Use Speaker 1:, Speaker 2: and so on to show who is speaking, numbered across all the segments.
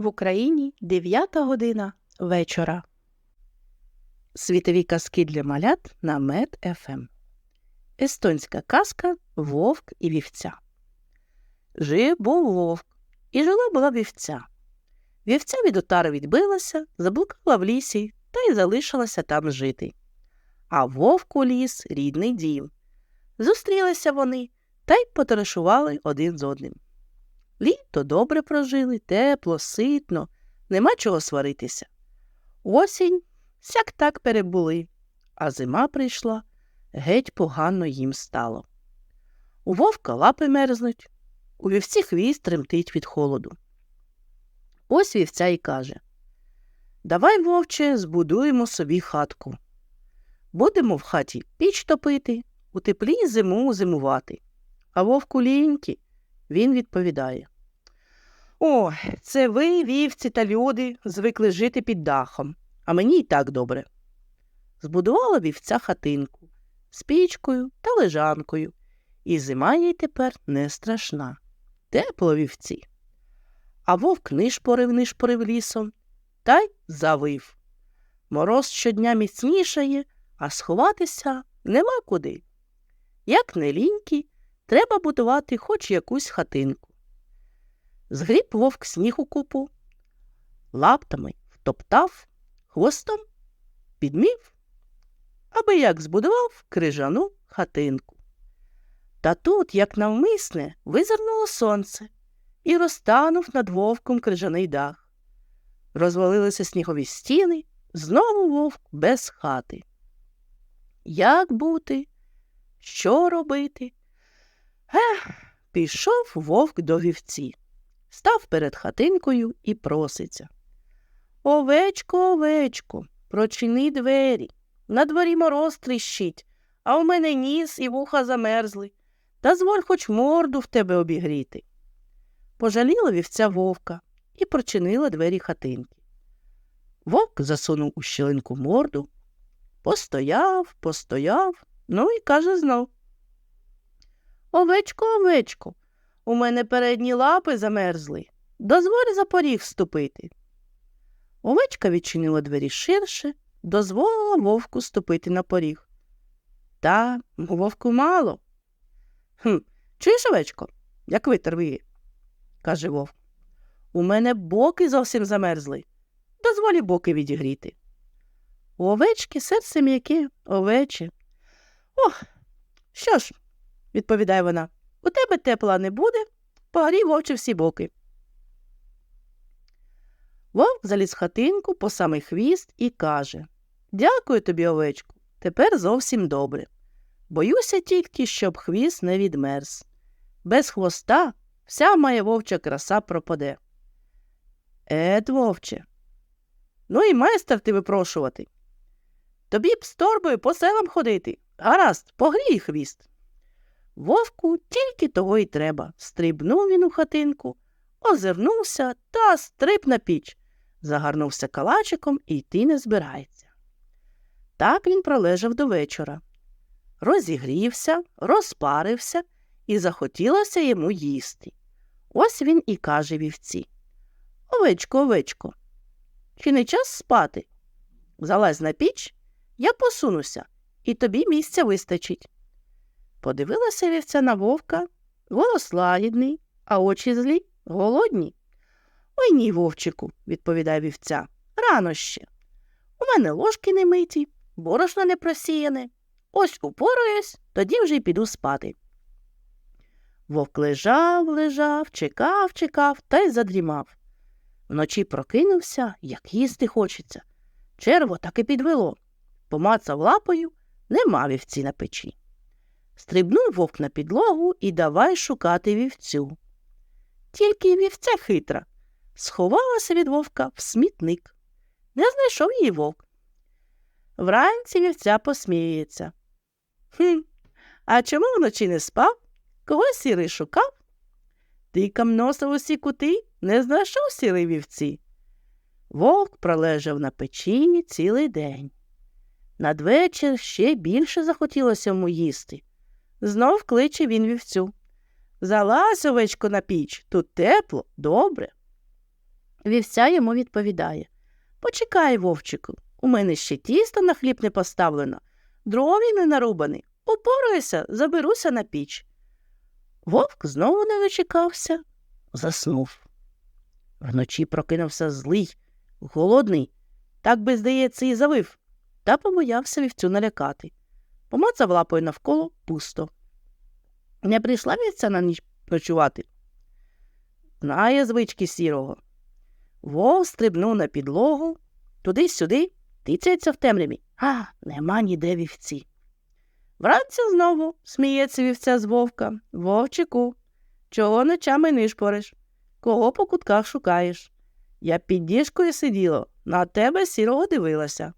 Speaker 1: В Україні 9 година вечора. Світові казки для малят на Мед ФМ. Естонська казка Вовк і вівця. Жив був вовк, і жила була вівця. Вівця від отари відбилася, заблукала в лісі та й залишилася там жити. А вовк у ліс рідний дім. Зустрілися вони та й потаришували один з одним. Літо добре прожили, тепло, ситно, нема чого сваритися. Осінь сяк так перебули, а зима прийшла, геть погано їм стало. У вовка лапи мерзнуть, у вівці хвіст тремтить від холоду. Ось вівця й каже Давай, вовче, збудуємо собі хатку. Будемо в хаті піч топити, у теплі зиму зимувати. А вовку ліньки він відповідає О, це ви, вівці та люди, звикли жити під дахом, а мені й так добре. Збудувала вівця хатинку з пічкою та лежанкою, і зима їй тепер не страшна. Тепло вівці. А вовк нишпорив нишпорив лісом та й завив. Мороз щодня міцнішає, а сховатися нема куди. Як не лінькі, треба будувати хоч якусь хатинку. Згріб вовк сніг у купу, лаптами втоптав, хвостом підмів, аби як збудував крижану хатинку. Та тут, як навмисне, визирнуло сонце і розтанув над вовком крижаний дах. Розвалилися снігові стіни, знову вовк без хати. Як бути? Що робити? Ех, пішов вовк до вівці, став перед хатинкою і проситься. Овечко, овечко, прочини двері. На дворі мороз тріщить, а у мене ніс і вуха замерзли. Дозволь хоч морду в тебе обігріти. Пожаліла вівця вовка і прочинила двері хатинки. Вовк засунув у щілинку морду, постояв, постояв, ну і каже знов. Овечко, овечко, у мене передні лапи замерзли. Дозволь за поріг ступити. Овечка відчинила двері ширше, дозволила вовку ступити на поріг. Та вовку мало. Хм, чуєш, овечко, як витер виє? каже вовк. У мене боки зовсім замерзли. Дозволі боки відігріти. У овечки серце м'яке, овече. Ох, що ж, відповідає вона, у тебе тепла не буде, погрій вовче всі боки. Вовк заліз хатинку по самий хвіст і каже Дякую тобі, овечку, тепер зовсім добре. Боюся тільки, щоб хвіст не відмерз. Без хвоста вся моя вовча краса пропаде. Ед, вовче. Ну і майстер ти випрошувати. Тобі б з торбою по селам ходити. Гаразд, погрій хвіст. Вовку тільки того й треба. Стрибнув він у хатинку, озирнувся та стриб на піч. Загорнувся калачиком і йти не збирається. Так він пролежав до вечора. Розігрівся, розпарився і захотілося йому їсти. Ось він і каже вівці Овечко, овечко, чи не час спати? Залазь на піч, я посунуся, і тобі місця вистачить. Подивилася вівця на вовка, голос лагідний, а очі злі, голодні. Ой ні, вовчику, відповідає вівця. Рано ще. У мене ложки не миті, борошно не просіяне. Ось упораюсь, тоді вже й піду спати. Вовк лежав, лежав, чекав, чекав та й задрімав. Вночі прокинувся, як їсти хочеться. Черво так і підвело. Помацав лапою, нема вівці на печі. Стрибнув вовк на підлогу і давай шукати вівцю. Тільки вівця хитра, сховалася від вовка в смітник. Не знайшов її вовк. Вранці вівця посміється. Хм, а чому вночі не спав? Кого сірий шукав? Тикам носив усі кути, не знайшов сірий вівці. Вовк пролежав на печі цілий день. Надвечір ще більше захотілося йому їсти. Знов кличе він вівцю. Залазь, овечко, на піч, тут тепло, добре. Вівця йому відповідає Почекай, вовчику, у мене ще тісто на хліб не поставлено, дрові не нарубані. Упораюся, заберуся на піч. Вовк знову не дочекався, заснув. Вночі прокинувся злий, голодний, так би, здається, і завив, та побоявся вівцю налякати. Помацав лапою навколо пусто. Не прийшла вівця на ніч ночувати. Знає звички сірого. Вов стрибнув на підлогу, туди-сюди, тицяється в темряві. А, нема ніде вівці. Вранці знову сміється вівця з вовка. Вовчику, чого ночами нишпориш? Кого по кутках шукаєш? Я під діжкою сиділа, на тебе сірого дивилася.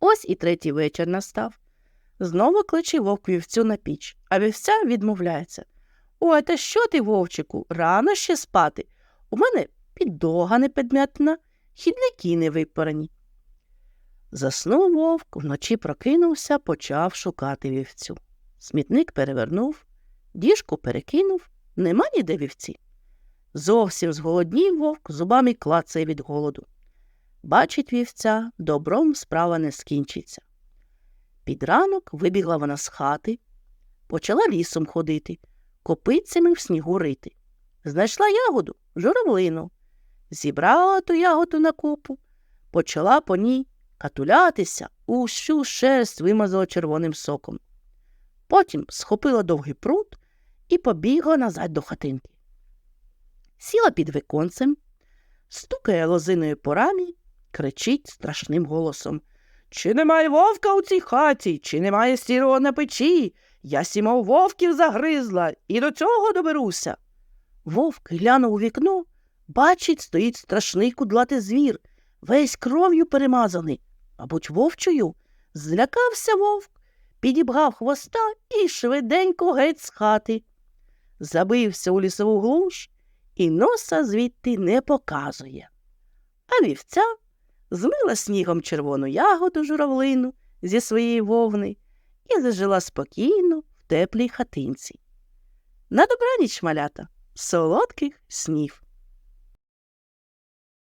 Speaker 1: Ось і третій вечір настав. Знову кличе вовк вівцю на піч, а вівця відмовляється. Ой, та що ти, вовчику, рано ще спати. У мене піддога не підметна, хідники не випарані. Заснув вовк, вночі прокинувся, почав шукати вівцю. Смітник перевернув, діжку перекинув, нема ніде вівці. Зовсім зголоднів вовк, зубами клацає від голоду. Бачить вівця, добром справа не скінчиться. Під ранок вибігла вона з хати, почала лісом ходити, копицями в снігу рити. Знайшла ягоду, журавлину, зібрала ту ягоду на купу, почала по ній катулятися, усю шерсть вимазала червоним соком. Потім схопила довгий прут і побігла назад до хатинки. Сіла під віконцем, стукає лозиною по рамі, кричить страшним голосом Чи немає вовка у цій хаті, чи немає сірого на печі? Я сімов вовків загризла і до цього доберуся. Вовк глянув у вікно, бачить, стоїть страшний кудлатий звір, весь кров'ю перемазаний, мабуть, вовчою. Злякався вовк, підібгав хвоста і швиденько геть з хати. Забився у лісову глуш і носа звідти не показує. А вівця змила снігом червону ягоду журавлину зі своєї вовни і зажила спокійно в теплій хатинці. На добраніч, малята, солодких снів.